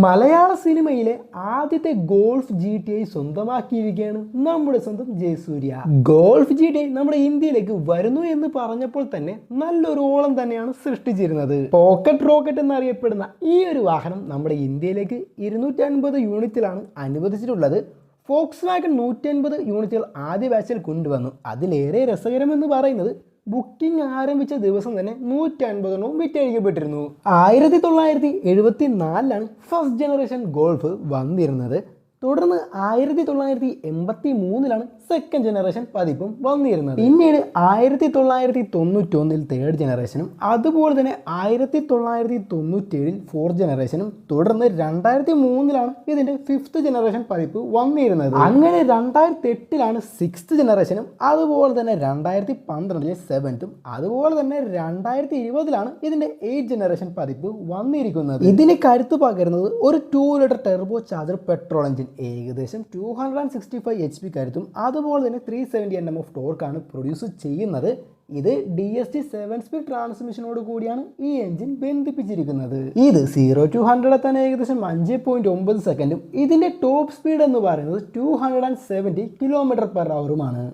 മലയാള സിനിമയിലെ ആദ്യത്തെ golf G T I സ്വന്തമാക്കിയിരിക്കുകയാണ് നമ്മുടെ സ്വന്തം Jayasurya. Golf G T I നമ്മുടെ ഇന്ത്യയിലേക്ക് വരുന്നു എന്ന് പറഞ്ഞപ്പോൾ തന്നെ നല്ലൊരു ഓളം തന്നെയാണ് സൃഷ്ടിച്ചിരുന്നത്. പോക്കറ്റ് റോക്കറ്റ് എന്നറിയപ്പെടുന്ന ഈ ഒരു വാഹനം നമ്മുടെ ഇന്ത്യയിലേക്ക് ഇരുന്നൂറ്റി അൻപത് യൂണിറ്റിലാണ് അനുവദിച്ചിട്ടുള്ളത്. ഫോക്സ് വാഗൺ നൂറ്റി അൻപത് യൂണിറ്റുകൾ ആദ്യ ബാച്ചിൽ കൊണ്ടുവന്നു. അതിലേറെ രസകരമെന്ന് പറയുന്നത് ബുക്കിംഗ് ആരംഭിച്ച ദിവസം തന്നെ നൂറ്റി അൻപതെണ്ണവും വിറ്റഴിക്കപ്പെട്ടിരുന്നു. ആയിരത്തി തൊള്ളായിരത്തി എഴുപത്തി നാലിലാണ് ഫസ്റ്റ് ജനറേഷൻ ഗോൾഫ് വന്നിരുന്നത്. തുടർന്ന് ആയിരത്തി തൊള്ളായിരത്തി എൺപത്തി മൂന്നിലാണ് സെക്കൻഡ് ജനറേഷൻ പതിപ്പും വന്നിരുന്നത്. പിന്നീട് ആയിരത്തി തൊള്ളായിരത്തി തൊണ്ണൂറ്റി ഒന്നിൽ തേർഡ് ജനറേഷനും അതുപോലെ തന്നെ ആയിരത്തി തൊള്ളായിരത്തി തൊണ്ണൂറ്റേഴിൽ ഫോർത്ത് ജനറേഷനും തുടർന്ന് രണ്ടായിരത്തി മൂന്നിലാണ് ഇതിന്റെ ഫിഫ്ത്ത് ജനറേഷൻ പതിപ്പ് വന്നിരുന്നത്. അങ്ങനെ രണ്ടായിരത്തി എട്ടിലാണ് സിക്സ്ത് ജനറേഷനും അതുപോലെ തന്നെ രണ്ടായിരത്തി പന്ത്രണ്ടിലെ സെവൻത്തും അതുപോലെ തന്നെ രണ്ടായിരത്തി ഇരുപതിലാണ് ഇതിന്റെ എയ്റ്റ് ജനറേഷൻ പതിപ്പ് വന്നിരിക്കുന്നത്. ഇതിന് കരുത്ത് പകരുന്നത് ഒരു two litre turbo charger petrol engine ഏകദേശം two hundred and sixty five H P കരുത്തും. അതുപോലെ തന്നെ three seventy N M of ടോർക്കാണ് produce ചെയ്യുന്നത്. ഇത് D S T seven speed ട്രാൻസ്മിഷനോട് കൂടിയാണ് ഈ എഞ്ചിൻ ബന്ധിപ്പിച്ചിരിക്കുന്നത്. ഇത് സീറോ ടു ഹൺഡ്രഡ് എത്താൻ ഏകദേശം അഞ്ച് പോയിന്റ് ഒമ്പത് സെക്കൻഡും ഇതിന്റെ ടോപ്പ് സ്പീഡ് എന്ന് പറയുന്നത് two hundred and seventy kilometre per അവറുമാണ്